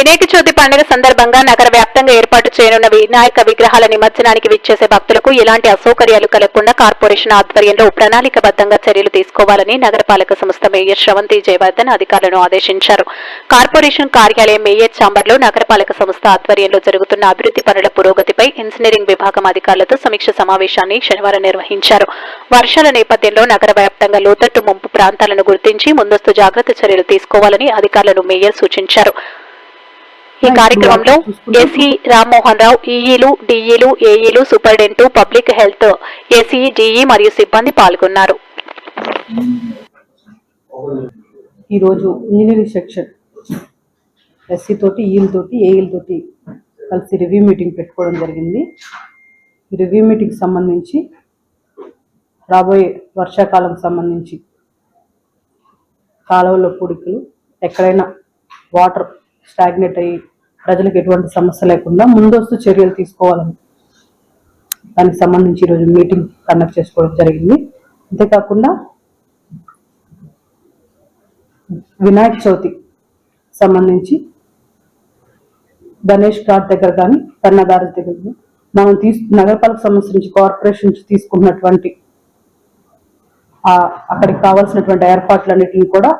వినాయక చవితి పండుగ సందర్భంగా నగర వ్యాప్తంగా ఏర్పాటు చేయనున్న వినాయక విగ్రహాల నిమజ్జనానికి విచ్చేసే భక్తులకు ఎలాంటి అసౌకర్యాలు కలగకుండా కార్పొరేషన్ ఆధ్వర్యంలో ప్రణాళికబద్ధంగా చర్యలు తీసుకోవాలని నగరపాలక సంస్థ మేయర్ శ్రవంతి జయవర్ధన్ అధికారులను ఆదేశించారు. కార్పొరేషన్ కార్యాలయం మేయర్ ఛాంబర్లో నగరపాలక సంస్థ ఆధ్వర్యంలో జరుగుతున్న అభివృద్ధి పనుల పురోగతిపై ఇంజనీరింగ్ విభాగం అధికారులతో సమీక్ష సమావేశాన్ని శనివారం నిర్వహించారు. వర్షాల నేపథ్యంలో నగర వ్యాప్తంగా లోతట్టు ముంపు ప్రాంతాలను గుర్తించి ముందస్తు జాగ్రత్త చర్యలు తీసుకోవాలని అధికారులను మేయర్ సూచించారు. ఈ కార్యక్రమంలో ఎస్ఈ రామ్మోహన్ రావు ఈఈలు డిఈలు ఏఈలు superintendent public health SE DE మరియు సిబ్బంది పాల్గొన్నారు. ఈరోజు ఇంజనీరింగ్ సెక్షన్ ఎస్సీ తోటి ఈఎల్ తోటి ఏఎల్ తోటి కలిసి రివ్యూ మీటింగ్ పెట్టుకోవడం జరిగింది. ఈ రివ్యూ మీటింగ్ సంబంధించి రాబోయే వర్షాకాలం సంబంధించి కాలువలో పూడికలు ఎక్కడైనా వాటర్ స్టాగ్నేట్ అయ్యి ప్రజలకు ఎటువంటి సమస్య లేకుండా ముందస్తు చర్యలు తీసుకోవాలని దానికి సంబంధించి ఈరోజు మీటింగ్ కండక్ట్ చేసుకోవడం జరిగింది. అంతేకాకుండా వినాయక చవితి సంబంధించి గణేష్ ఘాట్ దగ్గర కానీ కన్నగారి దగ్గర మనం తీసు నగరపాలక సంస్థ నుంచి కార్పొరేషన్ నుంచి తీసుకున్నటువంటి అక్కడికి కావాల్సినటువంటి ఏర్పాట్లన్నిటిని కూడా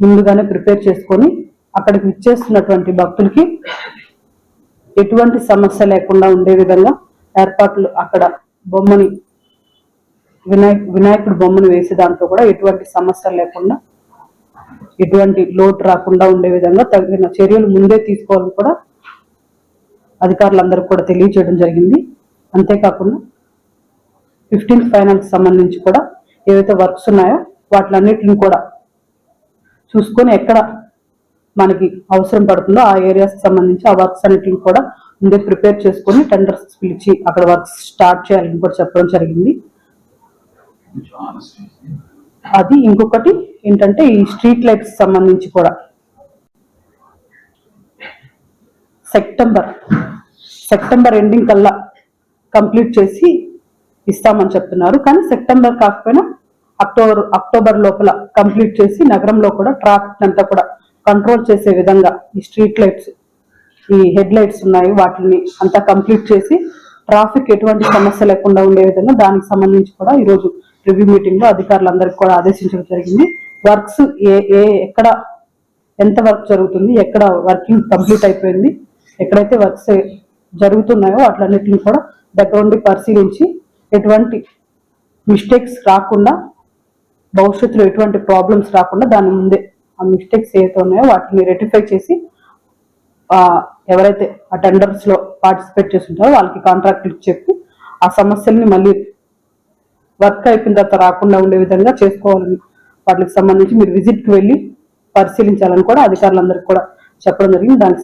ముందుగానే ప్రిపేర్ చేసుకొని అక్కడికి విచ్చేస్తున్నటువంటి భక్తులకి ఎటువంటి సమస్య లేకుండా ఉండే విధంగా ఏర్పాట్లు అక్కడ బొమ్మని వినాయక్ వినాయకుడు బొమ్మను వేసే దాంట్లో కూడా ఎటువంటి సమస్య లేకుండా ఎటువంటి లోటు రాకుండా ఉండే విధంగా తగిన చర్యలు ముందే తీసుకోవాలని కూడా అధికారులందరికీ కూడా తెలియజేయడం జరిగింది. అంతేకాకుండా ఫిఫ్టీన్త్ ఫైనాన్స్ సంబంధించి కూడా ఏవైతే వర్క్స్ ఉన్నాయో వాటిలన్నిటిని కూడా చూసుకొని ఎక్కడ మనకి అవసరం పడుతుందో ఆ ఏరియాస్ సంబంధించి ఆ వర్క్స్ అన్నిటిని కూడా ముందే ప్రిపేర్ చేసుకొని టెండర్స్ పిలిచి అక్కడ వర్క్స్ స్టార్ట్ చేయాలని కూడా చెప్పడం జరిగింది. అది ఇంకొకటి ఏంటంటే ఈ స్ట్రీట్ లైట్స్ సంబంధించి కూడా. సెప్టెంబర్ సెప్టెంబర్ ఎండింగ్ కల్లా కంప్లీట్ చేసి ఇస్తామని చెప్తున్నారు. కానీ సెప్టెంబర్ కాకపోయినా అక్టోబర్ అక్టోబర్ లోపల కంప్లీట్ చేసి నగరంలో కూడా ట్రాఫిక్ అంతా కూడా కంట్రోల్ చేసే విధంగా ఈ స్ట్రీట్ లైట్స్ ఈ హెడ్ లైట్స్ ఉన్నాయి వాటిని అంతా కంప్లీట్ చేసి ట్రాఫిక్ ఎటువంటి సమస్య లేకుండా ఉండే విధంగా దానికి సంబంధించి కూడా ఈరోజు రివ్యూ మీటింగ్లో అధికారులందరికీ కూడా ఆదేశించడం జరిగింది. వర్క్స్ ఏ ఏ ఎక్కడ ఎంత వర్క్ జరుగుతుంది ఎక్కడ వర్కింగ్ కంప్లీట్ అయిపోయింది ఎక్కడైతే వర్క్స్ జరుగుతున్నాయో వాటిలన్నిటిని కూడా దగ్గర ఉండి పరిశీలించి ఎటువంటి మిస్టేక్స్ రాకుండా భవిష్యత్తులో ఎటువంటి ప్రాబ్లమ్స్ రాకుండా దాని ముందే ఆ మిస్టేక్స్ ఏవైతే ఉన్నాయో వాటిని రెటిఫై చేసి ఎవరైతే ఆ టెండర్స్లో పార్టిసిపేట్ చేస్తుంటారో వాళ్ళకి కాంట్రాక్ట్ చెప్పి ఆ సమస్యల్ని మళ్ళీ వర్క్ అయిపోయిన తర్వాత రాకుండా ఉండే విధంగా చేసుకోవాలని వాటికి సంబంధించి మీరు విజిట్కి వెళ్ళి పరిశీలించాలని కూడా అధికారులందరికీ కూడా చెప్పడం జరిగింది. దానికి